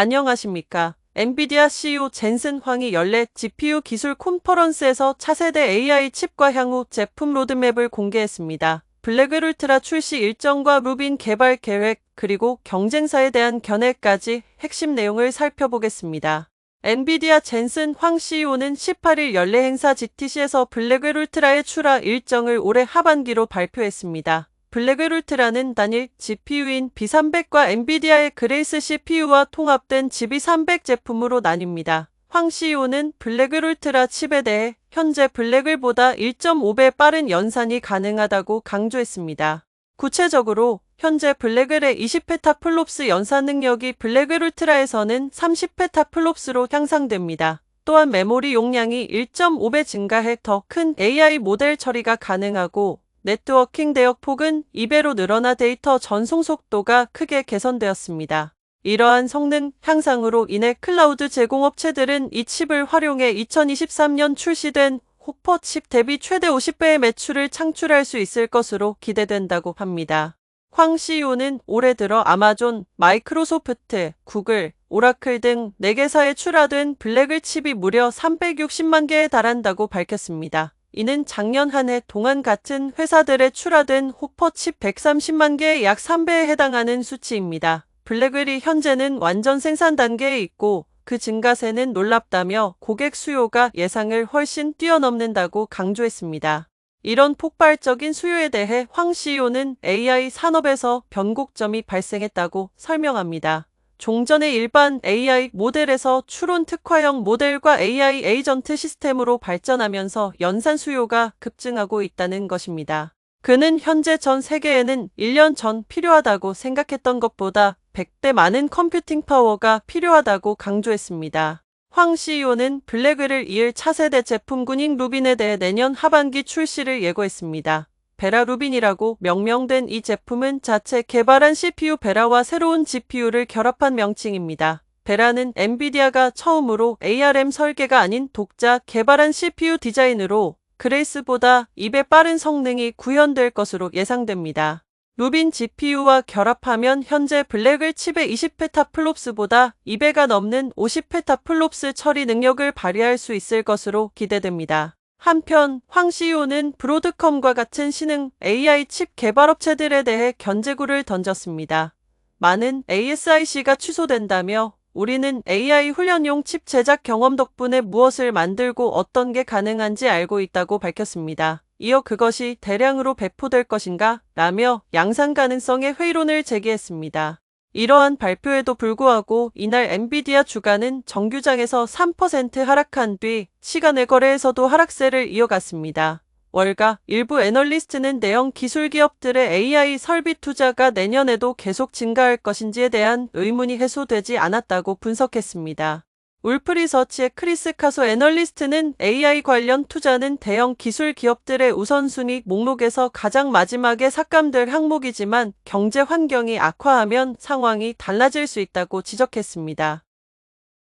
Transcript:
안녕하십니까. 엔비디아 CEO 젠슨 황이 연례 GPU 기술 콘퍼런스에서 차세대 AI 칩과 향후 제품 로드맵을 공개했습니다. 블랙을 울트라 출시 일정과 루빈 개발 계획, 그리고 경쟁사에 대한 견해까지 핵심 내용을 살펴보겠습니다. 엔비디아 젠슨 황 CEO는 18일 연례 행사 GTC에서 블랙웰 울트라의 출하 일정을 올해 하반기로 발표했습니다. 블랙웰 울트라는 단일 GPU인 B300과 엔비디아의 그레이스 CPU와 통합된 GB300 제품으로 나뉩니다. 황 CEO는 블랙웰 울트라 칩에 대해 현재 블랙웰보다 1.5배 빠른 연산이 가능하다고 강조했습니다. 구체적으로 현재 블랙웰의 20페타플롭스 연산 능력이 블랙웰 울트라에서는 30페타플롭스로 향상됩니다. 또한 메모리 용량이 1.5배 증가해 더 큰 AI 모델 처리가 가능하고 네트워킹 대역 폭은 2배로 늘어나 데이터 전송 속도가 크게 개선되었습니다. 이러한 성능 향상으로 인해 클라우드 제공업체들은 이 칩을 활용해 2023년 출시된 호퍼 칩 대비 최대 50배의 매출을 창출할 수 있을 것으로 기대된다고 합니다. 황 CEO는 올해 들어 아마존, 마이크로소프트, 구글, 오라클 등 4개사에 출하된 블랙을 칩이 무려 360만 개에 달한다고 밝혔습니다. 이는 작년 한 해 동안 같은 회사들에 출하된 호퍼 칩 130만 개의 약 3배에 해당하는 수치입니다. 블랙웰이 현재는 완전 생산 단계에 있고 그 증가세는 놀랍다며 고객 수요가 예상을 훨씬 뛰어넘는다고 강조했습니다. 이런 폭발적인 수요에 대해 황 CEO는 AI 산업에서 변곡점이 발생했다고 설명합니다. 종전의 일반 AI 모델에서 추론 특화형 모델과 AI 에이전트 시스템으로 발전하면서 연산 수요가 급증하고 있다는 것입니다. 그는 현재 전 세계에는 1년 전 필요하다고 생각했던 것보다 100배 많은 컴퓨팅 파워가 필요하다고 강조했습니다. 황 CEO는 블랙웰을 이을 차세대 제품군인 루빈에 대해 내년 하반기 출시를 예고했습니다. 베라 루빈이라고 명명된 이 제품은 자체 개발한 CPU 베라와 새로운 GPU를 결합한 명칭입니다. 베라는 엔비디아가 처음으로 ARM 설계가 아닌 독자 개발한 CPU 디자인으로 그레이스보다 2배 빠른 성능이 구현될 것으로 예상됩니다. 루빈 GPU와 결합하면 현재 블랙을 칩의 20페타플롭스보다 2배가 넘는 50페타플롭스 처리 능력을 발휘할 수 있을 것으로 기대됩니다. 한편 황 CEO는 브로드컴과 같은 신흥 AI 칩 개발업체들에 대해 견제구를 던졌습니다. 많은 ASIC가 취소된다며 우리는 AI 훈련용 칩 제작 경험 덕분에 무엇을 만들고 어떤 게 가능한지 알고 있다고 밝혔습니다. 이어 그것이 대량으로 배포될 것인가? 라며 양산 가능성의 회의론을 제기했습니다. 이러한 발표에도 불구하고 이날 엔비디아 주가는 정규장에서 3% 하락한 뒤 시간의 거래에서도 하락세를 이어갔습니다. 월가 일부 애널리스트는 내영 기술 기업들의 AI 설비 투자가 내년에도 계속 증가할 것인지에 대한 의문이 해소되지 않았다고 분석했습니다. 울프리서치의 크리스 카소 애널리스트는 AI 관련 투자는 대형 기술 기업들의 우선순위 목록에서 가장 마지막에 삭감될 항목이지만 경제 환경이 악화하면 상황이 달라질 수 있다고 지적했습니다.